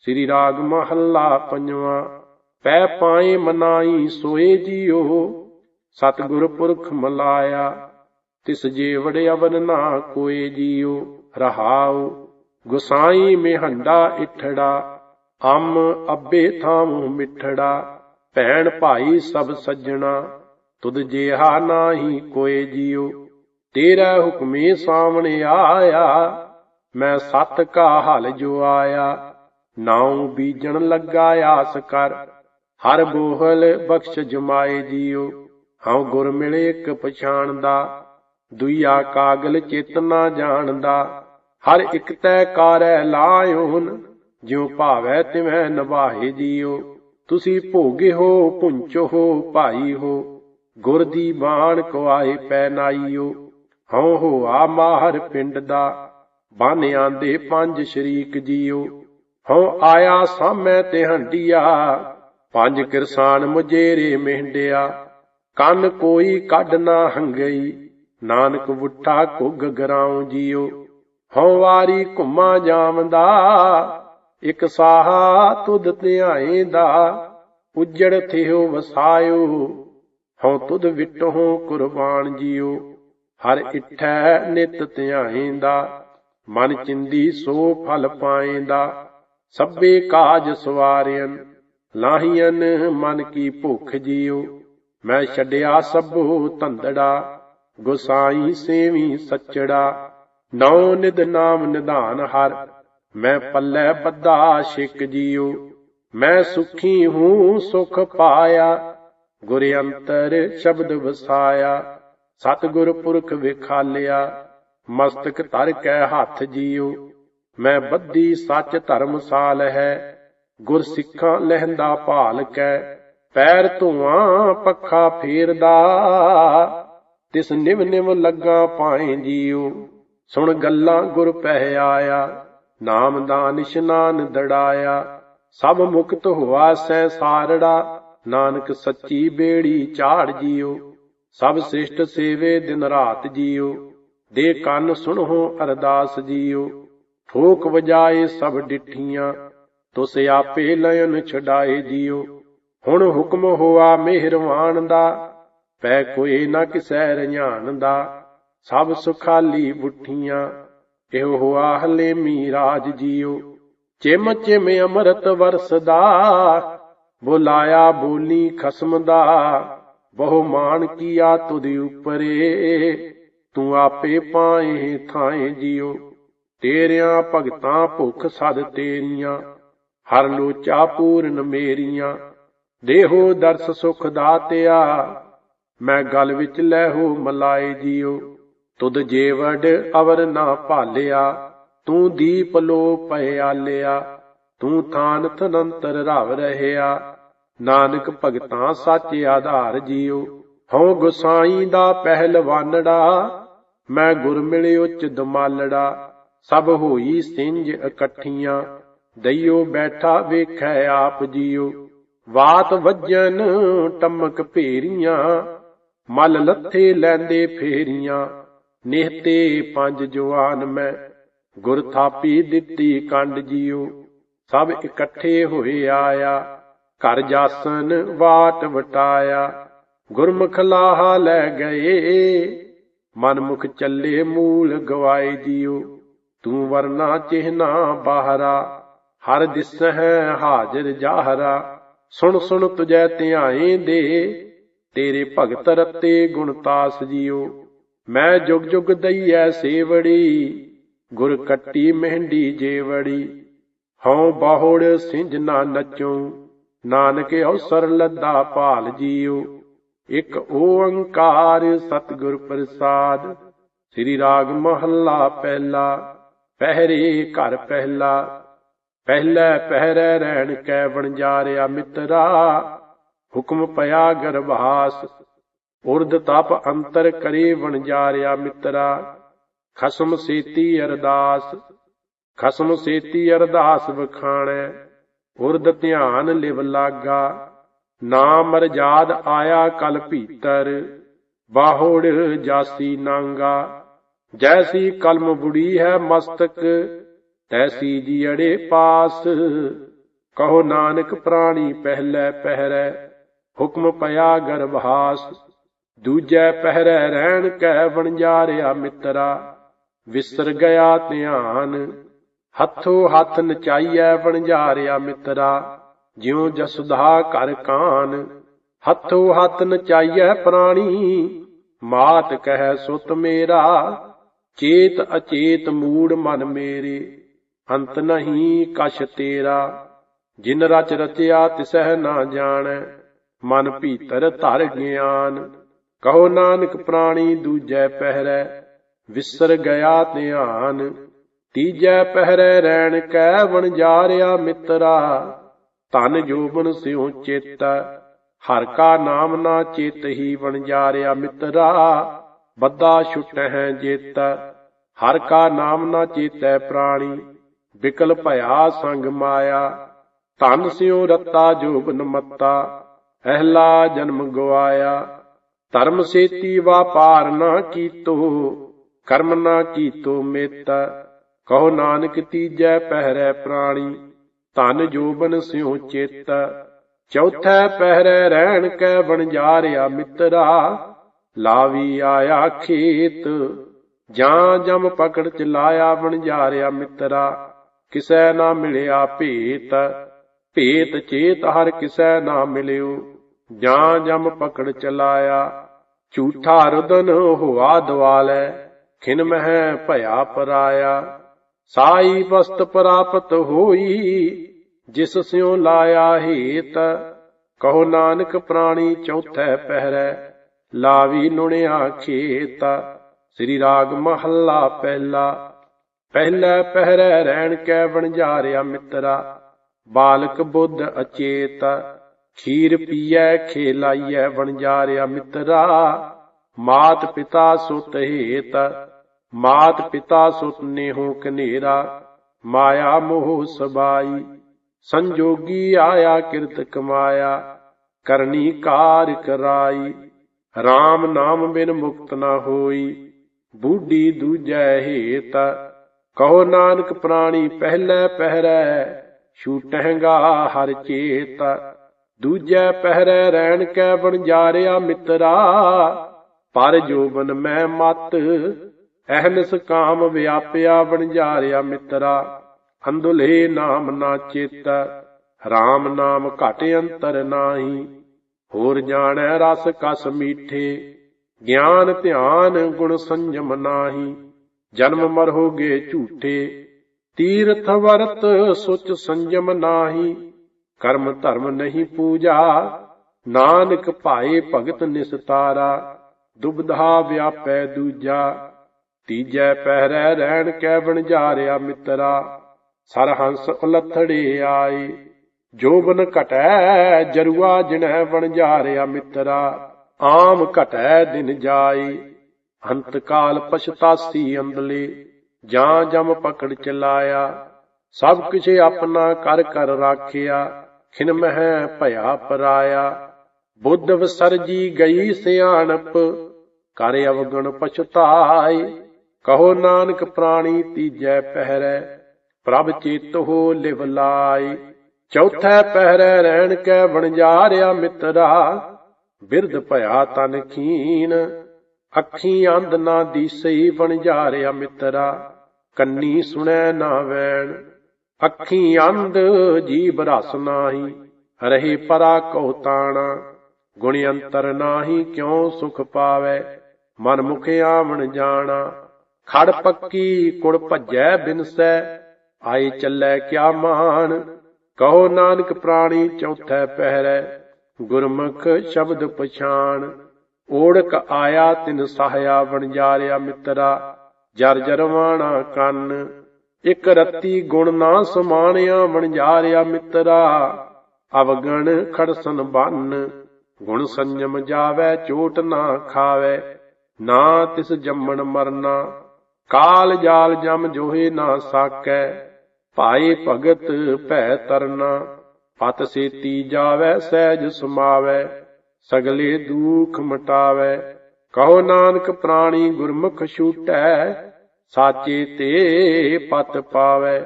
ਸ੍ਰੀ ਰਾਗ ਮਹੱਲਾ ਪੰਜਵਾਂ। ਪੈ ਪਾਏ ਮਨਾਈ ਸੋਏ ਜੀਓ, ਸਤਿਗੁਰ ਪੁਰਖ ਮਲਾਇਆ, ਤਿਸ ਜੀਵੜ ਅਵਨ ਨਾ ਕੋਏ ਜੀਓ, ਰਹਾਉ, ਗੁਸਾਈ ਮਿਹੰਡਾ ਇਠੜਾ, ਅੰਮ ਅੱਬੇ ਥਾਮੁ ਮਿੱਠੜਾ, ਭੈਣ ਭਾਈ ਸਭ ਸੱਜਣਾ, ਤੁਧ ਜਿਹਾ ਨਾਹੀ ਕੋਏ ਜੀਓ, ਤੇਰਾ ਹੁਕਮੇ ਸਾਹਮਣੇ ਆਇਆ, ਮੈਂ ਸਤ ਕਾ ਹਲ ਜੋ ਆਇਆ ਨਾਉ ਬੀਜਣ ਲੱਗਾ ਆਸ ਕਰ। ਹਰ ਬੋਹਲ ਬਖਸ਼ ਜਮਾਏ ਜੀਓ ਹਉ ਗੁਰ ਮਿਲੇ ਇੱਕ ਪਛਾਣਦਾ। ਦੁਈਆ ਕਾਗਲ ਚੇਤਨਾ ਜਾਣਦਾ। ਹਰ ਇਕ ਤੈ ਕਾਰੈ ਲਾਇਓਨ ਜਿਉ ਭਾਵੈ ਤਿਵੈ ਨਿਭਾਏ ਜੀਓ ਤੁਸੀਂ ਭੋਗੇ ਹੋ ਪੁੰਚੋ ਹੋ, ਭਾਈ ਹੋ। ਗੁਰ ਦੀ ਬਾਣ ਕੁਆਏ ਪੈ ਨਾਈਓ। ਹਉ ਹੋਆ ਮਾਹਰ ਪਿੰਡ ਦਾ। ਬਨ ਆਂਦੇ ਪੰਜ ਸ਼ਰੀਕ ਜੀਓ ਹਉ ਆਇਆ ਸਾਮੈ ਤੇ ਹੰਡੀਆ, ਪੰਜ ਕਿਰਸਾਨ ਮੁਜੇਰੇ ਮਹਿੰਡਿਆ। ਕੰਨ ਕੋਈ ਕੱਢ ਨਾ ਹੰਗਈ, ਨਾਨਕ ਵੁੱਠਾ ਕੁੱਗ ਗਰਾਉ ਜੀਓ। ਹਉ ਵਾਰੀ ਘੁੰਮਾ ਜਾਵੰਦਾ, ਇਕ ਸਾਹਾ ਤੁਧ ਧਿਆਏ ਦਾ ਉਜੜ ਥਿਓ ਵਸਾਇਓ, ਹਉ ਤੁਧ ਵਿਟਹੁ ਕੁਰਬਾਨ ਜੀਓ। ਹਰ ਇਠੈ ਨਿਤ ਧਿਆਏਂਦਾ, ਮਨ ਚਿੰਦੀ ਸੋ ਫਲ ਪਾਏ ਦਾ ਸਭੇ ਕਾਜ ਸਵਾਰਿਅਨ ਲਾਹੀਨ ਮਨ ਕੀ ਭੁਖ ਜੀਓ ਮੈਂ ਛੱਡਿਆ ਸਭੋ ਧੰਦੜਾ, ਗੁਸਾਈ ਸੇਵੀ ਸੱਚੜਾ। ਨੌ ਨਿਦ ਨਾਮ ਨਿਧਾਨ ਹਰ, ਮੈਂ ਪੱਲੇ ਬੱਧਾ ਸ਼ਿਕ ਜੀਓ ਮੈਂ ਸੁਖੀ ਹੂੰ ਸੁਖ ਪਾਇਆ, ਗੁਰ ਅੰਤਰ ਸ਼ਬਦ ਵਸਾਇਆ। ਸਤਿਗੁਰ ਪੁਰਖ ਵਿਖਾਲਿਆ, ਮਸਤਕ ਧਰ ਕੈ ਹੱਥ ਜੀਓ ਮੈਂ ਬੱਧੀ ਸੱਚ ਧਰਮ ਸਾਲ ਹੈ, ਗੁਰ ਸਿੱਖਾਂ ਲਹਿੰਦਾ ਭਾਲ ਕੈ, ਪੈਰ ਧੂਆਂ ਪੱਖਾ ਫੇਰਦਾ। ਤਿਸ ਨਿਵ ਨਿਵ ਲੱਗਾ ਪਾਏ ਜੀਓ ਸੁਣ ਗੱਲਾਂ ਗੁਰ ਪਹਿ ਆਇਆ, ਨਾਮ ਦਾ ਨਿਸ਼ਨਾਨ ਦੜਾਇਆ। ਸਭ ਮੁਕਤ ਹੋਆ ਸੈ ਸਾਰੜਾ, ਨਾਨਕ ਸੱਚੀ ਬੇੜੀ ਝਾੜ ਜੀਓ ਸਭ ਸਿਸ਼ਟ ਸੇਵੇ ਦਿਨ ਰਾਤ ਜੀਓ ਦੇ ਕੰਨ ਸੁਣੋ ਅਰਦਾਸ ਜੀਓ ਠੋਕ ਵਜਾਏ ਸਭ ਡਿਠੀਆਂ, ਤੁਸ ਆਪੇ ਲයਨ ਛਡਾਏ ਜੀਓ ਹੁਣ ਹੁਕਮ ਹੋਆ ਮਿਹਰਵਾਨ ਦਾ, ਪੈ ਕੋਈ ਨਾ ਕਿਸੈ ਰਝਾਨ ਦਾ। ਸਭ ਸੁਖਾਲੀ ਬੁੱਠੀਆਂ, ਇਹੋ ਹੋਆ ਹਲੇਮੀ ਰਾਜ ਜੀਓ। ਚਿਮ ਚਿਮ ਅੰਮ੍ਰਿਤ ਵਰਸਦਾ, ਬੁਲਾਇਆ ਬੋਲੀ ਖਸਮ ਦਾ। ਬਹੁ ਮਾਨ ਕੀਆ ਤੁਧਿ ਉਪਰੇ, ਤੂੰ ਆਪੇ ਪਾਏ ਥਾਏ ਜਿਓ। ਤੇਰਿਆਂ ਭਗਤਾਂ ਭੁਖ ਸਦ ਤੇਰੀਆਂ, ਹਰ ਲੋਚਾ ਪੂਰਨ ਮੇਰੀਆਂ। ਦੇਹੋ ਦਰਸ ਸੁਖ ਦਾਤਿਆ ਮੈਂ ਗਲ ਵਿੱਚ ਲੈ ਹੋ ਮਲਾਏ ਜੀਓ। ਤੁਦ ਜੇਵੜ ਅਵਰ ਨਾ ਭਾਲਿਆ, ਤੂੰ ਦੀਪ ਲੋ ਪਿਆਲਿਆ ਤੂੰ ਥਾਨ ਤਨੰਤਰ ਰਵ ਰਹਿਆ, ਨਾਨਕ ਭਗਤਾਂ ਸੱਚ ਆਧਾਰ ਜੀਓ। ਹਉ ਗੁਸਾਈ ਦਾ ਪਹਿਲਵਾਨੜਾ, ਮੈਂ ਗੁਰ ਮਿਲੇ ਉੱਚ ਦਮਾਲੜਾ ਸਭ ਹੋਈ ਸਿੰਜ ਇਕੱਠੀਆਂ, ਦਈਓ ਬੈਠਾ ਵੇਖੈ ਆਪ ਜੀਓ। ਵਾਤ ਵੱਜਨ ਟਮਕ ਭੇਰੀਆਂ, ਮਲ ਲੱਥੇ ਲੈਂਦੇ ਫੇਰੀਆਂ। ਨਿਹਤੇ ਪੰਜ ਜਵਾਨ ਮੈਂ, ਗੁਰ ਥਾਪੀ ਦਿੱਤੀ ਕੰਡ ਜੀਓ। ਸਭ ਇਕੱਠੇ ਹੋਏ ਆਇਆ, ਘਰ ਜਾਸਨ ਵਾਟ ਵਟਾਇਆ। ਗੁਰਮੁਖ ਲਾਹਾ ਲੈ ਗਏ, ਮਨਮੁਖ ਚੱਲੇ ਮੂਲ ਗਵਾਏ ਜੀਓ। ਤੂੰ ਵਰਨਾ ਚਿਹਨਾ ਬਾਹਰਾ, ਹਰ ਦਿਸ ਹਾਜ਼ਰ ਜਾਹਰਾ। ਸੁਣ ਸੁਣ ਤੁਜੈ ਧਿਆਏ ਦੇ, ਤੇਰੇ ਭਗਤ ਰਤੇ ਗੁਣਤਾਸ ਜੀਓ ਮੈਂ ਜੁਗ ਜੁਗ ਦਈਐ ਸੇਵੜੀ, ਗੁਰ ਕੱਟੀ ਮਹਿੰਡੀ ਜੇਵੜੀ। ਹਉ ਬਾਹੜ ਸਿੰਜ ਨਾ ਨਚੂ, ਨਾਨਕ ਅਵਸਰ ਲੱਦਾ ਭਾਲ ਜੀਓ ਇਕ ਓੰਕਾਰ ਸਤਿਗੁਰ ਪ੍ਰਸਾਦ, ਸ੍ਰੀ ਰਾਗ ਮਹੱਲਾ ਪਹਿਲਾ। ਪਹਿਰੇ ਘਰ ਪਹਿਲਾ, ਪਹਿਲੇ ਪਹਿਰੇ ਰਹਿਣ ਕੈ ਵਣਜਾਰਿਆ ਮਿੱਤਰਾ, ਹੁਕਮ ਪਿਆ ਗਰਭਾਸ, ਉਰਦ ਤਪ ਅੰਤਰ ਕਰੇ ਵਣਜਾਰਿਆ ਮਿੱਤਰਾ, ਖਸਮ ਸੇਤੀ ਅਰਦਾਸ, ਖਸਮ ਸੇਤੀ ਅਰਦਾਸ ਵਖਾਣੈ, ਉਰਦ ਧਿਆਨ ਲਿਵ ਲਾਗਾ, ਨਾਮ ਰਜਾਦ ਆਇਆ ਕਲ ਭੀਤਰ, ਬਾਹੋੜ ਜਾਸੀ ਨਾਂਗਾ ਜੈਸੀ ਕਲਮ ਬੁੜੀ ਹੈ ਮਸਤਕ, ਤੈਸੀ ਜੀ ਅੜੇ ਪਾਸ। ਕਹੋ ਨਾਨਕ, ਪ੍ਰਾਣੀ ਪਹਿਲੇ ਪਹਿਰੈ, ਹੁਕਮ ਪਿਆ ਗਰਭਾਸ। ਦੂਜੈ ਪਹਿਰੈ ਰਹਿਣ ਕੈ ਵਣਜਾਰਿਆ ਮਿੱਤਰਾ, ਵਿਸਰ ਗਿਆ ਧਿਆਨ। ਹੱਥੋਂ ਹੱਥ ਨਚਾਈਐ ਵਣਜਾਰਿਆ ਮਿੱਤਰਾ, ਜਿਉ ਜਸੁਧਾ ਘਰ ਕਾਨ। ਹੱਥੋ ਹੱਥ ਨਚਾਈਐ ਪ੍ਰਾਣੀ, ਮਾਤ ਕਹਿ ਸੁਤ ਮੇਰਾ ਚੇਤ ਅਚੇਤ ਮੂੜ ਮਨ ਮੇਰੇ, ਅੰਤ ਨਹੀਂ ਕਛ ਤੇਰਾ। ਜਿਨ ਰਚ ਰਚਿਆ ਤਿਸਹਿ ਨਾ ਜਾਣੈ, ਮਨ ਭੀਤਰ ਧਰ ਗਿਆਨ। ਕਹੋ ਨਾਨਕ ਪ੍ਰਾਣੀ ਦੂਜੈ ਪਹਿਰੈ, ਵਿਸਰ ਗਿਆ ਧਿਆਨ। ਤੀਜੈ ਪਹਿਰੈ ਰਹਿਣ ਕੈ ਵਣਜਾਰਿਆ ਮਿੱਤਰਾ। ਧਨ ਜੋਬਨ ਸਿਉ ਚੇਤ, ਹਰ ਕਾ ਨਾਮ ਨਾ ਚੇਤ ਹੀ ਵਣਜਾਰਿਆ ਮਿੱਤਰਾ। ਬੱਦਾ ਛੁਟਹਿ ਜਿਤ, ਹਰ ਕਾ ਨਾਮ ਨਾ ਚੇਤੈ ਪ੍ਰਾਣੀ ਵਿਕਲ ਭਇਆ ਸੰਗ ਮਾਇਆ, ਧਨ ਸਿਉ ਰਤਾ ਜੋਬਨ ਮੱਤਾ ਅਹਲਾ ਜਨਮ ਗਵਾਇਆ, ਧਰਮ ਸੇਤੀ ਵਾਪਾਰ ਨਾ ਕੀਤੋ, ਕਰਮ ਨਾ ਕੀਤੋ ਮਿਤ, ਕਹੋ ਨਾਨਕ ਤੀਜੈ ਪਹਿਰੈ ਪ੍ਰਾਣੀ, ਧਨ ਜੋਬਨ ਸਿਉ ਚੇਤ, ਚੌਥੈ ਪਹਿਰੈ ਰਹਿਣ ਕੈ ਵਣਜਾਰਿਆ ਮਿੱਤਰਾ ਲਾਵੀ ਆਇਆ ਖੇਤ, ਜਾਂ ਜਮ ਪਕੜ ਚ ਲਾਇਆ ਵਣਜਾਰਿਆ ਮਿੱਤਰਾ, ਕਿਸੈ ਨਾ ਮਿਲਿਆ ਭੇਤ ਭੇਤ ਚੇਤ ਹਰ ਕਿਸੈ ਨਾ ਮਿਲਿਓ ਜਾਂ ਜਮ ਪਕੜ ਚਲਾਇਆ ਝੂਠਾ ਰਦਨ ਹੋਆ ਦਵਾਲੈ, ਖਿਨ ਮਹਿ ਭਇਆ ਪਰਾਇਆ, ਸਾਈ ਵਸਤ ਪ੍ਰਾਪਤ ਹੋਈ, ਜਿਸ ਸਿਉ ਲਾਇਆ ਹੇਤ, ਕਹੋ ਨਾਨਕ ਪ੍ਰਾਣੀ ਚੌਥੈ ਪਹਿਰੈ ਲਾਵੀ ਨੁਣਿਆ ਖੇਤ ਸ੍ਰੀ ਰਾਗ ਮਹੱਲਾ ਪਹਿਲਾ। ਪਹਿਲਾ ਪਹਿਰੈ ਰਹਿਣ ਕੈ ਵਣਜਾਰਿਆ ਮਿੱਤਰਾ, ਬਾਲਕ ਬੁੱਧ ਅਚੇਤ। ਖੀਰ ਪੀਐ, ਖੇਲਾਈਐ ਵਣਜਾਰਿਆ ਮਿੱਤਰਾ। ਮਾਤ ਪਿਤਾ ਸੁਤ ਹੇਤ, ਮਾਤ ਪਿਤਾ ਸੁਤ ਨੇਹੋ ਕਨੇਰਾ। ਮਾਇਆ ਮੋਹ ਸਬਾਈ, ਸੰਜੋਗੀ ਆਇਆ ਕਿਰਤ ਕਮਾਇਆ। ਕਰਨੀ ਕਾਰ ਕਰਾਈ। RAM ਨਾਮ ਬਿਨ ਮੁਕਤ ਨਾ ਹੋਈ, ਬੂਢੀ ਦੂਜੈ ਹੇਤ, ਕਹੋ ਨਾਨਕ ਪ੍ਰਾਣੀ ਪਹਿਲੇ ਪਹਿਰੈ, ਛੂਟਹਿਗਾ ਹਰ ਚੇਤ, ਦੂਜੈ ਪਹਿਰੈ ਰਹਿਣ ਕੈ ਵਣਜਾਰਿਆ ਮਿੱਤਰਾ, ਪਰ ਜੋਬਨ ਮੈਂ ਮਤ, ਅਹਨਸ ਕਾਮ ਵਿਆਪਿਆ ਵਣਜਾਰਿਆ ਮਿੱਤਰਾ ਅੰਦੁਲੇ ਨਾਮ ਨਾ ਚੇਤਾ RAM ਨਾਮ ਘਟ ਅੰਤਰ ਨਾਹੀ ਹੋਰ ਜਾਣੈ ਰਸ ਕਸ ਮੀਠੇ, ਗਿਆਨ ਧਿਆਨ ਗੁਣ ਸੰਜਮ ਨਾਹੀ, ਜਨਮ ਮਰੋਗੇ ਝੂਠੇ, ਤੀਰਥ ਵਰਤ ਸੁਚ ਸੰਜਮ ਨਾਹੀ, ਕਰਮ ਧਰਮ ਨਹੀਂ ਪੂਜਾ, ਨਾਨਕ ਭਾਏ ਭਗਤ ਨਿਸਤਾਰਾ ਦੁਬਧਾ ਵਿਆਪੈ ਦੂਜਾ, ਤੀਜੈ ਪਹਿਰੈ ਰਹਿਣ ਕੈ ਬਣ ਜਾ ਵਣਜਾਰਿਆ ਮਿੱਤਰਾ, ਸਰਹੰਸ ਉਲਥੜੇ ਆਏ। ਜੋਬਨ ਘਟੈ ਜਰੂਆ ਜਿਣੈ ਵਣਜਾਰਿਆ ਮਿੱਤਰਾ, ਆਮ ਘਟੈ ਦਿਨ ਜਾਏ ਅੰਤ ਕਾਲ ਪਛਤਾਸੀ ਅੰਦਲੇ, ਜਾਂ ਜਮ ਪਕੜ ਚਲਾਇਆ। ਸਭ ਕੁਛ ਆਪਣਾ ਕਰ ਕਰ ਰਾਖਿਆ, ਖਿਨ ਮਹਿ ਭਇਆ ਪਰਾਇਆ। ਬੁੱਧ ਵਸਰਜੀ ਗਈ ਸਿਆਣਪ, ਕਰ ਅਵਗਣ ਪਛਤਾਏ ਕਹੋ ਨਾਨਕ ਪ੍ਰਾਣੀ ਤੀਜੈ ਪਹਿਰੈ, ਪ੍ਰਭ ਚੇਤੋ ਲਿਵ ਲਾਈ। ਚੌਥੈ ਪਹਿਰੈ ਰਹਿਣ ਕੈ ਵਣਜਾਰਿਆ ਮਿੱਤਰਾ, ਬਿਰਧ ਭਇਆ ਤਨ ਖੀਨ। ਅੱਖੀ ਅੰਧ ਨਾ ਦੀਸਈ ਵਣਜਾਰਿਆ ਮਿੱਤਰਾ, ਕੰਨੀ ਸੁਣੈ ਨਾ ਵੈਣ। ਅੱਖੀ ਅੰਧ ਜੀਬ ਰਸ ਨਾਹੀ, ਰਹੇ ਪਰਾ ਕਉ ਤਾਣਾ। ਗੁਣ ਅੰਤਰ ਨਾਹੀ ਕਿਉ ਸੁਖ ਪਾਵੇ, ਮਨ ਮੁਖ ਆਵਣ ਜਾਣਾ। ਖੜ ਪੱਕੀ ਕੁੜ ਭਜੈ ਬਿਨਸੈ, ਆਏ ਚੱਲੈ ਕਿਆ ਮਾਨ ਕਹੋ ਨਾਨਕ ਪ੍ਰਾਣੀ ਚੌਥੈ ਪਹਿਰੈ, ਗੁਰਮੁਖ ਸ਼ਬਦ ਪਛਾਣ। ਓੜਕ ਆਇਆ ਤਿਨ ਸਹਾਇਆ ਵਣਜਾਰਿਆ ਮਿੱਤਰਾ, ਜਰ ਜਰਵਾਣਾ ਕੰਨ। ਇਕ ਰੱਤੀ ਗੁਣ ਨਾ ਸਮਾਣਿਆ ਵਣਜਾਰਿਆ ਮਿੱਤਰਾ। ਅਵਗਣ ਖੜਸਨ ਬੰਨ, ਗੁਣ ਸੰਜਮ ਜਾਵੇ ਚੋਟ ਨਾ ਖਾਵੇ। ਨਾ ਤਿਸ ਜੰਮਣ ਮਰਨਾ, ਕਾਲ ਜਾਲ ਜਮ ਜੋਹੇ ਨਾ ਸਾਕੈ। ਭਾਏ ਭਗਤ ਭੈ ਤਰਨਾ, ਪਤ ਸੇਤੀ ਜਾਵੇ, ਸਹਿਜ ਸਮਾਵੇ, ਸਗਲੇ ਦੁਖ ਮਟਾਵੇ। ਕਹੋ ਨਾਨਕ ਪ੍ਰਾਣੀ ਗੁਰਮੁਖ ਛੂਟੈ, ਸਾਚੇ ਤੇ ਪਤ ਪਾਵੇ।